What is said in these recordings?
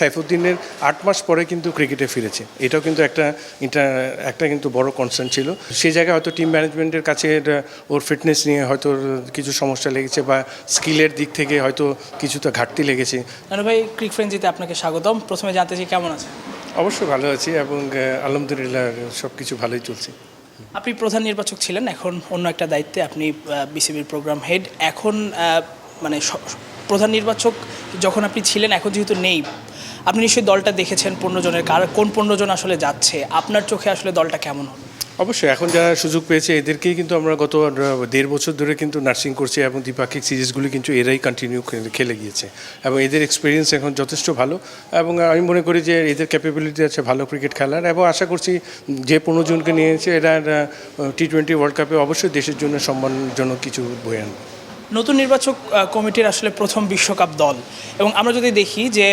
সাইফুদ্দিনের আট মাস পরে কিন্তু ক্রিকেটে ফিরেছে। এটাও কিন্তু একটা এটা একটা কিন্তু বড় কনসার্ন ছিল। সেই জায়গায় হয়তো টিম ম্যানেজমেন্টের কাছে ওর ফিটনেস নিয়ে হয়তো ওর কিছু সমস্যা লেগেছে বা স্কিলের দিক থেকে হয়তো কিছুটা ঘাটতি লেগেছে। ভাই ক্রিক ফ্রেন্সিতে আপনাকে স্বাগতম। প্রথমে জানতে চাই কেমন আছে অবশ্যই ভালো আছি এবং আলহামদুলিল্লাহ সব কিছু ভালোই চলছে। আপনি প্রধান নির্বাচক ছিলেন এখন অন্য একটা দায়িত্বে। আপনি বিসিবির প্রোগ্রাম হেড এখন মানে প্রধান নির্বাচক যখন আপনি ছিলেন এখন যেহেতু নেই আপনি নিশ্চয়ই দলটা দেখেছেন পনেরো জনের কার কোন পনেরো জন আসলে যাচ্ছে? আপনার চোখে আসলে দলটা কেমন হলো? অবশ্যই এখন যারা সুযোগ পেয়েছে এদেরকেই কিন্তু আমরা গত দেড় বছর ধরে কিন্তু নার্সিং করছি এবং দ্বিপাক্ষিক সিরিজগুলি কিন্তু এরাই কন্টিনিউ খেলে গিয়েছে। এবং এদের এক্সপিরিয়েন্স এখন যথেষ্ট ভালো এবং আমি মনে করি যে এদের ক্যাপাবিলিটি আছে ভালো ক্রিকেট খেলার এবং আশা করছি যে পনেরো জনকে নিয়েছে এরা টি টোয়েন্টি ওয়ার্ল্ড কাপে অবশ্যই দেশের জন্য সম্মানজনক কিছু বয়ে আনবে। নতুন নির্বাচক কমিটির আসলে প্রথম বিশ্বকাপ দল। এবং আমরা যদি দেখি যে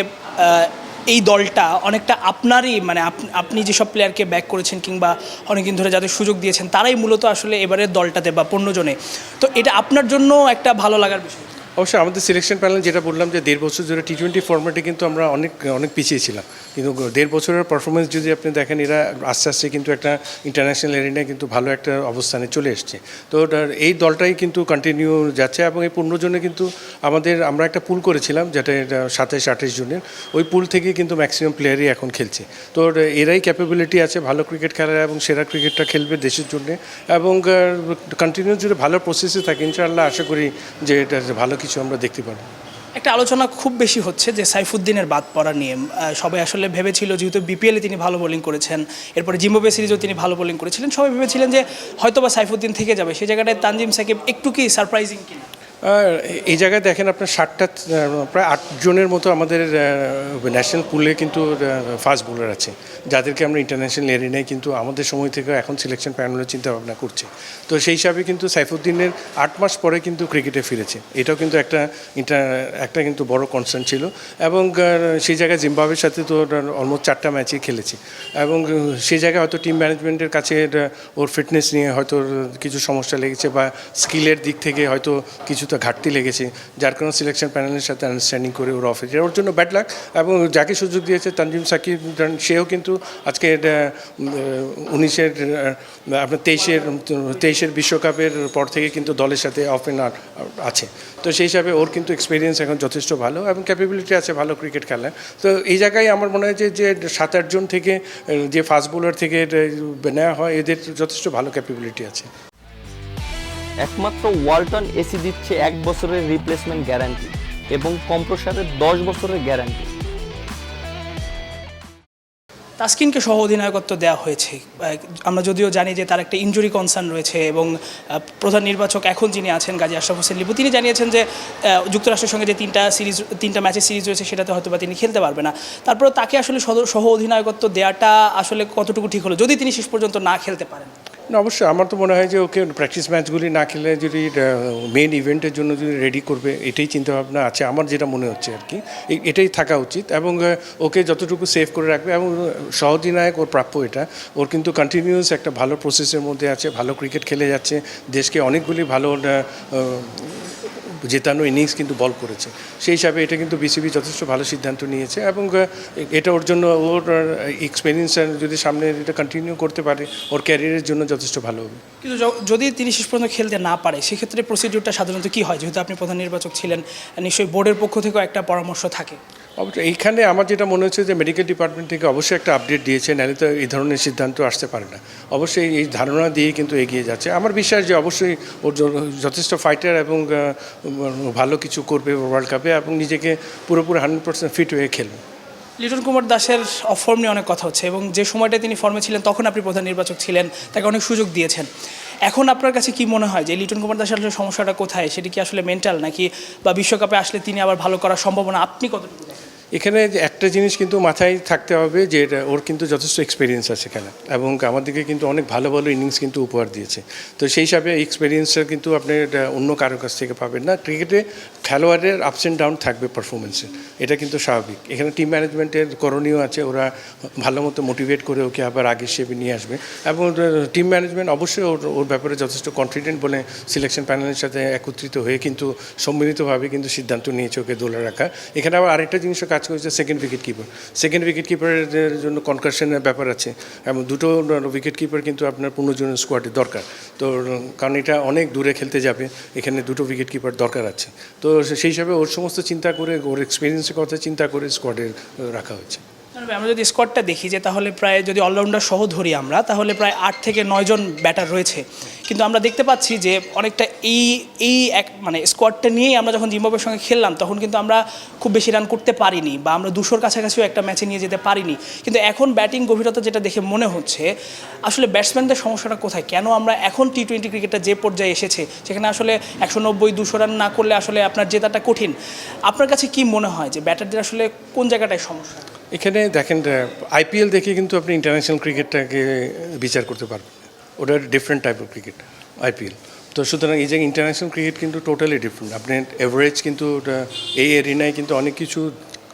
এই দলটা অনেকটা আপনারই মানে আপ- আপনি যেসব প্লেয়ারকে ব্যাক করেছেন কিংবা অনেকদিন ধরে যাদের সুযোগ দিয়েছেন, তারাই মূলত আসলে এবারের দলটাতে বা পণ্যজনে তো এটা আপনার জন্য একটা ভালো লাগার বিষয়? অবশ্যই আমাদের সিলেকশন প্যানেল যেটা বললাম যে দেড় বছর ধরে টি টোয়েন্টি ফর্মেটে কিন্তু আমরা অনেক অনেক পিছিয়ে ছিলাম। কিন্তু দেড় বছরের পারফরমেন্স যদি আপনি দেখেন, এরা আস্তে আস্তে কিন্তু একটা ইন্টারন্যাশনাল এরিনায় কিন্তু ভালো একটা অবস্থানে চলে এসছে। তো এই দলটাই কিন্তু কন্টিনিউ যাচ্ছে এবং এই পনেরো জনে কিন্তু আমাদের, আমরা একটা পুল করেছিলাম, যেটা এটা সাতাইশ আঠাশ জনের। ওই পুল থেকে কিন্তু ম্যাক্সিমাম প্লেয়ারই এখন খেলছে। তো এরাই ক্যাপাবিলিটি আছে ভালো ক্রিকেট খেলার এবং সেরা ক্রিকেটটা খেলবে দেশের জন্যে। এবং কন্টিনিউ যদি ভালো প্রসেসে থাকে, ইনশাআল্লাহ আশা করি যে এটা ভালো কিছু আমরা দেখতে পাবো। একটা আলোচনা খুব বেশি হচ্ছে যে সাইফুদ্দিনের বাদ পড়া নিয়ে। সবাই আসলে ভেবেছিল, যেহেতু বিপিএলে তিনি ভালো বোলিং করেছেন, এরপরে জিম্বাবে সিরিজেও তিনি ভালো বোলিং করেছিলেন, সবাই ভেবেছিলেন যে হয়তোবা সাইফুদ্দিন থেকে যাবে। সেই জায়গাটায় তানজিম সাকিব একটু কি সারপ্রাইজিং কিনা? এই জায়গায় দেখেন আপনার ষাটটা প্রায় আট জনের মতো আমাদের ন্যাশনাল পুলে কিন্তু ফাস্ট বোলার আছে। যাদেরকে আমরা ইন্টারন্যাশনাল এরিনায় কিন্তু আমাদের সময় থেকে এখন সিলেকশন প্যানেলের চিন্তা ভাবনা করছে। তো সেই হিসাবে কিন্তু সাইফুদ্দিনের আট মাস পরে কিন্তু ক্রিকেটে ফিরেছে। এটাও কিন্তু একটা ইন্টার একটা কিন্তু বড় কনসার্ন ছিল। এবং সেই জায়গায় জিম্বাবের সাথে তো অলমোস্ট চারটা ম্যাচই খেলেছে। এবং সেই জায়গায় হয়তো টিম ম্যানেজমেন্টের কাছে ওর ফিটনেস নিয়ে হয়তো কিছু সমস্যা লেগেছে বা স্কিলের দিক থেকে হয়তো কিছুটা ঘাটতি লেগেছে, যার কারণে সিলেকশন প্যানেলের সাথে আন্ডারস্ট্যান্ডিং করে ওর অফিস ওর জন্য ব্যাড লাক এবং যাকে সুযোগ দিয়েছে তানজিম সাকিব সেও কিন্তু আজকে উনিশের আপনার তেইশের তেইশের বিশ্বকাপের পর থেকে কিন্তু দলের সাথে অফ এন আছে। তো সেই হিসাবে ওর কিন্তু এক্সপিরিয়েন্স এখন যথেষ্ট ভালো এবং ক্যাপাবিলিটি আছে ভালো ক্রিকেট খেলার। তো এই জায়গায় আমার মনে হয় যে যে সাত আটজন থেকে যে ফাস্ট বোলার থেকে নেওয়া হয়, এদের যথেষ্ট ভালো ক্যাপাবিলিটি আছে। একমাত্র ওয়ালটন এসি দিচ্ছে এক বছরের রিপ্লেসমেন্ট গ্যারান্টি এবং কম্প্রসারের দশ বছরের গ্যারান্টি তাসকিনকে সহ অধিনায়কত্ব দেওয়া হয়েছে। আমরা যদিও জানি যে তার একটা ইনজুরি কনসার্ন রয়েছে এবং প্রধান নির্বাচক এখন যিনি আছেন গাজী আশরাফ হোসেন লিপু, তিনি জানিয়েছেন যে যুক্তরাষ্ট্রের সঙ্গে যে তিনটা সিরিজ, তিনটা ম্যাচের সিরিজ রয়েছে সেটাতে হয়তো বা তিনি খেলতে পারবে না। তারপরে তাকে আসলে সহ অধিনায়কত্ব দেওয়াটা আসলে কতটুকু ঠিক হলো, যদি তিনি শেষ পর্যন্ত না খেলতে পারেন? না, অবশ্যই আমার তো মনে হয় যে ওকে প্র্যাকটিস ম্যাচগুলি না খেলে যদি মেন ইভেন্টের জন্য যদি রেডি করবে, এটাই চিন্তাভাবনা আছে, আমার যেটা মনে হচ্ছে আর কি। এটাই থাকা উচিত এবং ওকে যতটুকু সেভ করে রাখবে এবং সহদিনায়ক ওর প্রাপ্য এটা। ওর কিন্তু কন্টিনিউয়াস একটা ভালো প্রসেসের মধ্যে আছে, ভালো ক্রিকেট খেলে যাচ্ছে, দেশকে অনেকগুলি ভালো জেতানো ইনিংস কিন্তু বল করেছে। সেই হিসাবে এটা কিন্তু বিসিবি যথেষ্ট ভালো সিদ্ধান্ত নিয়েছে এবং এটা ওর জন্য, ওর এক্সপিরিয়েন্স যদি সামনে এটা কন্টিনিউ করতে পারে, ওর ক্যারিয়ারের জন্য যথেষ্ট ভালো হবে। কিন্তু যদি তিনি শেষ পর্যন্ত খেলতে না পারে, সেক্ষেত্রে প্রসিডিউরটা সাধারণত কী হয়? যেহেতু আপনি প্রধান নির্বাচক ছিলেন, নিশ্চয়ই বোর্ডের পক্ষ থেকেও একটা পরামর্শ থাকে। অবশ্যই এইখানে আমার যেটা মনে হচ্ছে যে মেডিকেল ডিপার্টমেন্ট থেকে অবশ্যই একটা আপডেট দিয়েছে, নাহলে তো এই ধরনের সিদ্ধান্ত আসতে পারে না। অবশ্যই এই ধারণা দিয়ে কিন্তু এগিয়ে যাচ্ছে। আমার বিশ্বাস যে অবশ্যই ওর যথেষ্ট ফাইটার এবং ভালো কিছু করবে ওয়ার্ল্ড কাপে এবং নিজেকে পুরোপুরি হান্ড্রেড পার্সেন্ট ফিট হয়ে খেলবে। লিটন কুমার দাসের ফর্ম নিয়ে অনেক কথা হচ্ছে এবং যে সময়টা তিনি ফর্মে ছিলেন, তখন আপনি প্রধান নির্বাচক ছিলেন, তাকে অনেক সুযোগ দিয়েছেন। এখন আপনার কাছে কি মনে হয় যে লিটন কুমার দাসের আসলে সমস্যাটা কোথায়? সেটি কি আসলে মেন্টাল নাকি বা বিশ্বকাপে আসলে তিনি আবার ভালো করার সম্ভাবনা? আপনি দেখেন? এখানে একটা জিনিস কিন্তু মাথায় থাকতে হবে যে ওর কিন্তু যথেষ্ট এক্সপিরিয়েন্স আছে খেলা এবং আমাদেরকে কিন্তু অনেক ভালো ভালো ইনিংস কিন্তু উপহার দিয়েছে। তো সেই হিসাবে এক্সপিরিয়েন্সটা কিন্তু আপনি অন্য কারও কাছ থেকে পাবেন না। ক্রিকেটে খেলোয়াড়ের আপস অ্যান্ড ডাউন থাকবে পারফরমেন্সে এটা কিন্তু স্বাভাবিক। এখানে টিম ম্যানেজমেন্টের করণীয় আছে, ওরা ভালো মতো মোটিভেট করে ওকে আবার আগের শেপে নিয়ে আসবে। এবং টিম ম্যানেজমেন্ট অবশ্যই ওর ওর ব্যাপারে যথেষ্ট কনফিডেন্ট বলে সিলেকশন প্যানেলের সাথে একত্রিত হয়ে কিন্তু সম্মিলিতভাবে কিন্তু সিদ্ধান্ত নিয়েছে ওকে দোলে রাখা। এখানে আবার আরেকটা জিনিসও কাজ কাজ করেছে second wicket keeper second wicket কিপারের জন্য কনকাশনের ব্যাপার আছে। এবং দুটো উইকেট কিপার কিন্তু আপনার পনেরোজনের স্কোয়াডে দরকার। তো, কারণ এটা অনেক দূরে খেলতে যাবে। এখানে দুটো উইকেট কিপার দরকার আছে। তো, সেই হিসাবে ওর সমস্ত চিন্তা করে, ওর এক্সপিরিয়েন্সের কথা চিন্তা করে স্কোয়াডে রাখা হয়েছে। আমরা যদি স্কোয়াডটা দেখি যে তাহলে প্রায় যদি অলরাউন্ডার সহ ধরি আমরা, তাহলে প্রায় আট থেকে নয়জন ব্যাটার রয়েছে। কিন্তু আমরা দেখতে পাচ্ছি যে অনেকটা এই এই এক মানে স্কোয়াডটা নিয়েই আমরা যখন জিম্বাবুয়ের সঙ্গে খেললাম, তখন কিন্তু আমরা খুব বেশি রান করতে পারিনি বা আমরা দুশোর কাছাকাছিও একটা ম্যাচে নিয়ে যেতে পারিনি। কিন্তু এখন ব্যাটিং গভীরতা যেটা দেখে মনে হচ্ছে, আসলে ব্যাটসম্যানদের সমস্যাটা কোথায়? কেন আমরা এখন টি টোয়েন্টি ক্রিকেটটা যে পর্যায়ে এসেছে, সেখানে আসলে একশো নব্বই, দুশো রান না করলে আসলে আপনার জেতাটা কঠিন। আপনার কাছে কি মনে হয় যে ব্যাটারদের আসলে কোন জায়গাটায় সমস্যা? এখানে দেখেন আইপিএল দেখে কিন্তু আপনি ইন্টারন্যাশনাল ক্রিকেটটাকে বিচার করতে পারবেন। ওটা different type of cricket IPL তো সুতরাং এই যে ইন্টারন্যাশনাল ক্রিকেট কিন্তু টোটালি ডিফারেন্ট আপনি অ্যাভারেজ কিন্তু এই এরিনায় কিন্তু অনেক কিছু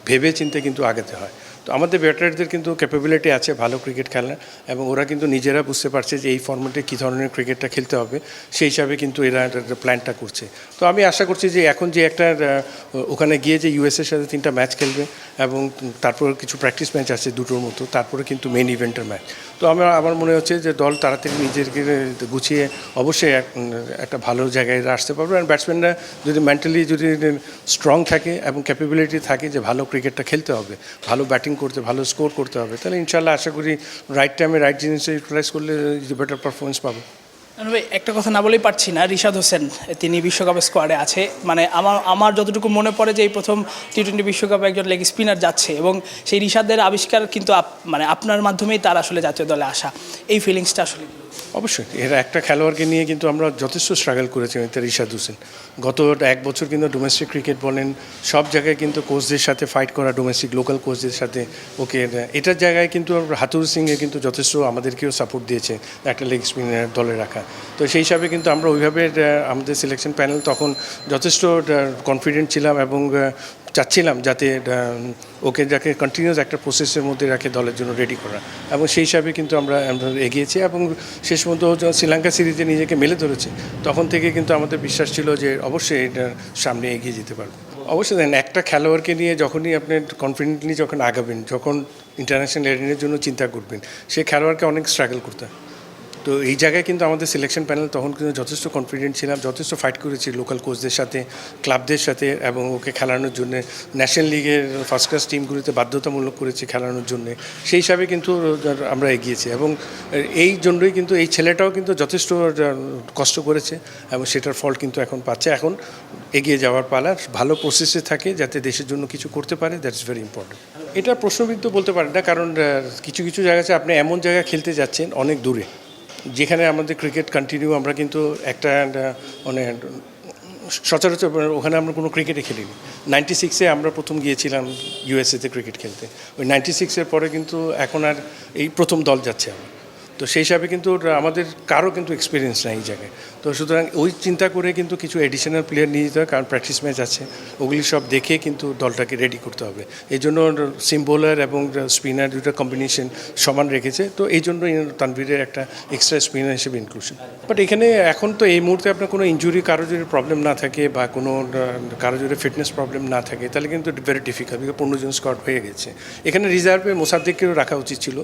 ভেবে চিন্তে কিন্তু আগেতে হয়। তো আমাদের ব্যাটারদের কিন্তু ক্যাপাবিলিটি আছে ভালো ক্রিকেট খেলার এবং ওরা কিন্তু নিজেরা বুঝতে পারছে যে এই ফর্মেটে কী ধরনের ক্রিকেটটা খেলতে হবে। সেই হিসাবে কিন্তু এরা প্ল্যানটা করছে। তো আমি আশা করছি যে এখন যে একটা ওখানে গিয়ে যে ইউএসের সাথে তিনটা ম্যাচ খেলবে এবং তারপর কিছু প্র্যাকটিস ম্যাচ আছে দুটোর মতো, তারপরে কিন্তু মেন ইভেন্টের ম্যাচ তো আমার আমার মনে হচ্ছে যে দল তাড়াতাড়ি নিজেকে গুছিয়ে অবশ্যই এক- একটা ভালো জায়গায় আসতে পারবে। আর ব্যাটসম্যানরা যদি মেন্টালি যদি স্ট্রং থাকে এবং ক্যাপাবিলিটি থাকে যে ভালো ক্রিকেটটা খেলতে হবে, ভালো ব্যাটিং করতে, ভালো স্কোর করতে হবে। তাহলে ইনশাল্লাহ আশা করি রাইট টাইমে রাইট জিনিস ইউটিলাইজ করলে বেটার পারফরমেন্স পাবো। ভাই, একটা কথা না বলেই পারছি না। রিশাদ হোসেন, তিনি বিশ্বকাপের স্কোয়াডে আছে। মানে আমার আমার যতটুকু মনে পড়ে যে এই প্রথম টি টোয়েন্টি বিশ্বকাপে একজন লেগ স্পিনার যাচ্ছে এবং সেই রিশাদের আবিষ্কার কিন্তু মানে আপনার মাধ্যমেই তার আসলে জাতীয় দলে আসা। এই ফিলিংসটা আসলে অবশ্যই, এরা একটা খেলোয়াড়কে নিয়ে কিন্তু আমরা যথেষ্ট স্ট্রাগল করেছি রিশাদ হোসেন। গত এক বছর কিন্তু ডোমেস্টিক ক্রিকেট বলেন, সব জায়গায় কিন্তু কোচদের সাথে ফাইট করা ডোমেস্টিক লোকাল কোচদের সাথে, ওকে, এটার জায়গায় কিন্তু হাতুর সিংয়ে কিন্তু যথেষ্ট আমাদেরকেও সাপোর্ট দিয়েছে একটা লেগ স্পিনার দলে রাখা। তো সেই হিসাবে কিন্তু আমরা ওইভাবে আমাদের সিলেকশন প্যানেল তখন যথেষ্ট কনফিডেন্ট ছিলাম এবং চাচ্ছিলাম যাতে ওকে যাকে কন্টিনিউস একটা প্রসেসের মধ্যে রাখে দলের জন্য রেডি করা। এবং সেই হিসাবে কিন্তু আমরা এগিয়েছি এবং শেষ পর্যন্ত শ্রীলঙ্কা সিরিজে নিজেকে মেলে ধরেছে, তখন থেকে কিন্তু আমাদের বিশ্বাস ছিল যে অবশ্যই এটা সামনে এগিয়ে যেতে পারবে। অবশ্যই দেন একটা খেলোয়াড়কে নিয়ে যখনই আপনি কনফিডেন্টলি যখন আগাবেন, যখন ইন্টারন্যাশনাল এরিনের জন্য চিন্তা করবেন সেই খেলোয়াড়কে অনেক স্ট্রাগল করতে হয়। তো এই জায়গায় কিন্তু আমাদের সিলেকশন প্যানেল তখন কিন্তু যথেষ্ট কনফিডেন্ট ছিলাম, যথেষ্ট ফাইট করেছি লোকাল কোচদের সাথে ক্লাবদের সাথে এবং ওকে খেলানোর জন্য। ন্যাশনাল লিগের ফার্স্ট ক্লাস টিমগুলিতে বাধ্যতামূলক করেছি খেলানোর জন্য। সেই হিসাবে কিন্তু আমরা এগিয়েছি এবং এই জন্যই কিন্তু এই ছেলেটাও কিন্তু যথেষ্ট কষ্ট করেছে এবং সেটার ফল কিন্তু এখন পাচ্ছে। এখন এগিয়ে যাওয়ার পালা ভালো প্রসেসে থাকে যাতে দেশের জন্য কিছু করতে পারে দ্যাট ইজ ভেরি ইম্পর্টেন্ট এটা প্রশ্নবিদ্ধ বলতে পারেন না, কারণ কিছু কিছু জায়গা আছে, আপনি এমন জায়গায় খেলতে যাচ্ছেন অনেক দূরে। যেখানে আমাদের ক্রিকেট কন্টিনিউ আমরা কিন্তু একটা মানে সচরাচর ওখানে আমরা কোনো ক্রিকেটে খেলিনি। নাইনটি সিক্সে আমরা প্রথম গিয়েছিলাম ইউএসএতে ক্রিকেট খেলতে। ওই নাইনটি সিক্সের পরে কিন্তু এখন আর এই প্রথম দল যাচ্ছে আমার। তো সেই হিসাবে কিন্তু আমাদের কারও কিন্তু এক্সপিরিয়েন্স নাই এই জায়গায়। তো সুতরাং ওই চিন্তা করে কিন্তু কিছু এডিশনাল প্লেয়ার নিয়ে যেতে হয় কারণ প্র্যাকটিস ম্যাচ আছে, ওগুলি সব দেখে কিন্তু দলটাকে রেডি করতে হবে। এই জন্য সিম বোলার এবং স্পিনার দুটো কম্বিনেশন সমান রেখেছে। তো এই জন্য তানভীরের একটা এক্সট্রা স্পিনার হিসেবে ইনক্লুশন বাট এখানে এখন তো এই মুহূর্তে আপনার কোনো ইঞ্জুরি কারও যদি প্রবলেম না থাকে বা কোনো কারও যদি ফিটনেস প্রবলেম না থাকে, তাহলে কিন্তু ভেরি ডিফিকাল্ট বিকজ পনেরো জন স্কট হয়ে গেছে। এখানে রিজার্ভে মোসাদ্দিককেও রাখা উচিত ছিল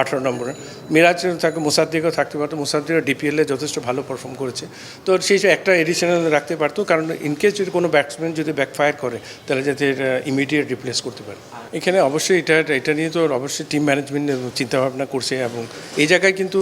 আঠারো নম্বরে। মিরাজ থাকে মোসাদ্দিকও থাকতে পারতো। মোসাদ্দিকও ডিপিএলে যথেষ্ট ভালো পারফর্ম করেছে। তো সেই একটা এডিশনাল রাখতে পারতো, কারণ ইনকেস যদি কোনো ব্যাটসম্যান যদি ব্যাকফায়ার করে, তাহলে যাতে ইমিডিয়েট রিপ্লেস করতে পারে। এখানে অবশ্যই এটা এটা নিয়ে তো অবশ্যই টিম ম্যানেজমেন্ট চিন্তাভাবনা করছে এবং এই জায়গায় কিন্তু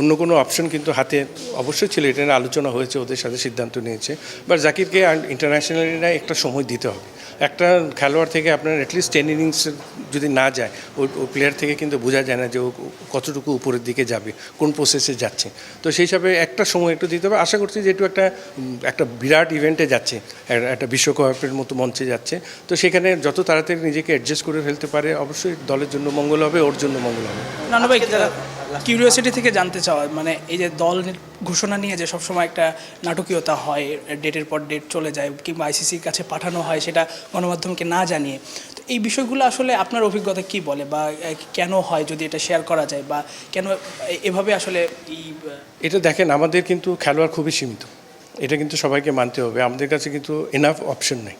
অন্য কোনো অপশন কিন্তু হাতে অবশ্যই ছিল, এটা নিয়ে আলোচনা হয়েছে, ওদের সাথে সিদ্ধান্ত নিয়েছে। বাট জাকিরকে ইন্টারন্যাশনালি না একটা সময় দিতে হবে। একটা খেলোয়াড় থেকে আপনার অ্যাটলিস্ট টেন ইনিংস যদি না যায় ওই প্লেয়ার থেকে কিন্তু বোঝা যায় না যে ও কতটুকু উপরের দিকে যাবে কোন প্রসেসে যাচ্ছে। তো সেই হিসাবে একটা সময় একটু দিতে হবে। আশা করছি যে একটু একটা একটা বিরাট ইভেন্টে যাচ্ছে একটা- বিশ্বকাপের মতো মঞ্চে যাচ্ছে। তো সেখানে যত তাড়াতাড়ি নিজেকে অ্যাডজাস্ট করে ফেলতে পারে অবশ্যই দলের জন্য মঙ্গল হবে ওর জন্য মঙ্গল হবে। নানু ভাই কিউরিওসিটি থেকে জানতে চাওয়া মানে এই যে দল ঘোষণা নিয়ে যে সবসময় একটা নাটকীয়তা হয়, ডেটের পর ডেট চলে যায়, কিংবা আইসিসির কাছে পাঠানো হয়, সেটা গণমাধ্যমকে না জানিয়ে, তো এই বিষয়গুলো আসলে আপনার অভিজ্ঞতা কি বলে? বা কেন হয় যদি এটা শেয়ার করা যায়? বা, কেন এভাবে আসলে এটা দেখেন, আমাদের কিন্তু খেলোয়াড় খুবই সীমিত। এটা কিন্তু সবাইকে মানতে হবে। আমাদের কাছে কিন্তু এনাফ অপশন নেই।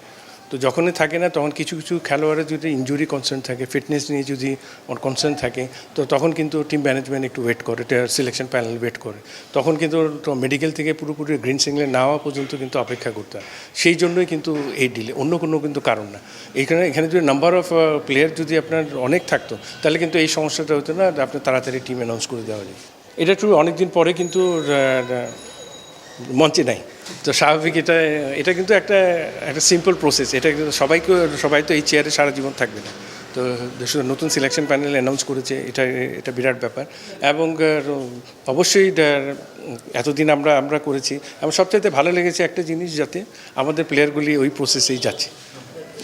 তো যখনই থাকে না, তখন কিছু কিছু খেলোয়াড়ের যদি ইনজুরি কনসার্ন থাকে ফিটনেস নিয়ে যদি কনসার্ন থাকে, তো তখন কিন্তু টিম ম্যানেজমেন্ট একটু ওয়েট করে সিলেকশন প্যানেল ওয়েট করে। তখন কিন্তু মেডিকেল থেকে পুরোপুরি গ্রিন সিগন্যাল নেওয়া পর্যন্ত কিন্তু অপেক্ষা করতে হয়। সেই জন্যই কিন্তু এই ডিলে অন্য কোনো কিন্তু কারণ না। এইখানে, এখানে যদি নাম্বার অফ প্লেয়ার যদি আপনার অনেক থাকতো, তাহলে কিন্তু এই সমস্যাটা হতো না আপনার তাড়াতাড়ি টিম অ্যানাউন্স করে দেওয়া যায়। এটা একটু অনেকদিন পরে কিন্তু মঞ্চে নাই। তো স্বাভাবিক এটা এটা কিন্তু একটা একটা সিম্পল প্রসেস এটা কিন্তু সবাইকে, সবাই তো এই চেয়ারে সারা জীবন থাকবে না। তো দেশের নতুন সিলেকশন প্যানেল অ্যানাউন্স করেছে, এটা এটা বিরাট ব্যাপার। এবং অবশ্যই এতদিন আমরা আমরা করেছি। আমার সবচাইতে ভালো লেগেছে একটা জিনিস যাতে আমাদের প্লেয়ারগুলি ওই প্রসেসেই যাচ্ছে।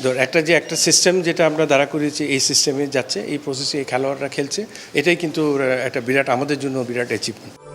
ধর, একটা যে একটা সিস্টেম যেটা আমরা দাঁড়া করিয়েছি এই সিস্টেমে যাচ্ছে, এই প্রসেসে এই খেলোয়াড়রা খেলছে, এটাই কিন্তু একটা বিরাট, আমাদের জন্য বিরাট অ্যাচিভমেন্ট